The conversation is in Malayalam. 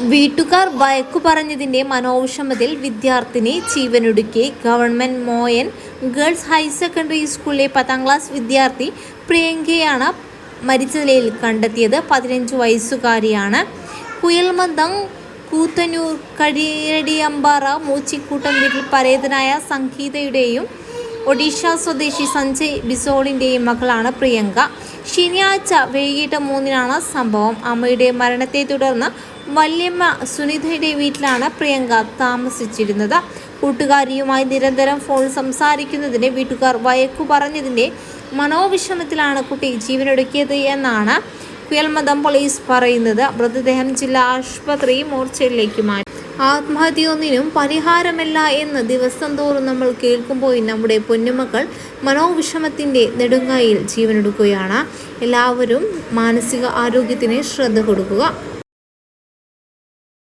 വീട്ടുകാർ വഴക്കു പറഞ്ഞതിന്റെ മനോവിഷമത്തിൽ വിദ്യാർത്ഥിനി ജീവനൊടുക്കി government Moyan girls higher secondary സ്കൂളിലെ പത്താം ക്ലാസ് വിദ്യാർത്ഥി പ്രിയങ്കയാണ് മരിച്ച നിലയിൽ കണ്ടെത്തിയത്. പതിനഞ്ച് വയസ്സുകാരിയാണ്. കുയൽമന്ദം കൂത്തന്നൂർ കഴിയടിയമ്പാറ മൂച്ചിക്കൂട്ടം വീട്ടിൽ പരേതനായ സംഗീതയുടെയും ഒഡീഷ സ്വദേശി സഞ്ജയ് ബിസോളിന്റെയും മകളാണ് പ്രിയങ്ക. ശനിയാഴ്ച വൈകിട്ട് മൂന്നിനാണ് സംഭവം. അമ്മയുടെ മരണത്തെ തുടർന്ന് വല്യമ്മ സുനിതയുടെ വീട്ടിലാണ് പ്രിയങ്ക താമസിച്ചിരുന്നത്. കൂട്ടുകാരിയുമായി നിരന്തരം ഫോൺ സംസാരിക്കുന്നതിന് വീട്ടുകാർ വയക്കു പറഞ്ഞതിന്റെ മനോവിഷമത്തിലാണ് കുട്ടി ജീവനൊടുക്കിയത് എന്നാണ് കുയൽമതം പോലീസ് പറയുന്നത്. മൃതദേഹം ജില്ലാ ആശുപത്രി മോർച്ചയിലേക്ക് മാറ്റി. ആത്മഹത്യയൊന്നിനും പരിഹാരമല്ല എന്ന് ദിവസം തോറും നമ്മൾ കേൾക്കുമ്പോൾ നമ്മുടെ പൊന്നുമക്കൾ മനോവിഷമത്തിന്റെ നെടുങ്ങായിൽ ജീവനെടുക്കുകയാണ്. എല്ലാവരും മാനസിക ആരോഗ്യത്തിന് ശ്രദ്ധ കൊടുക്കുക.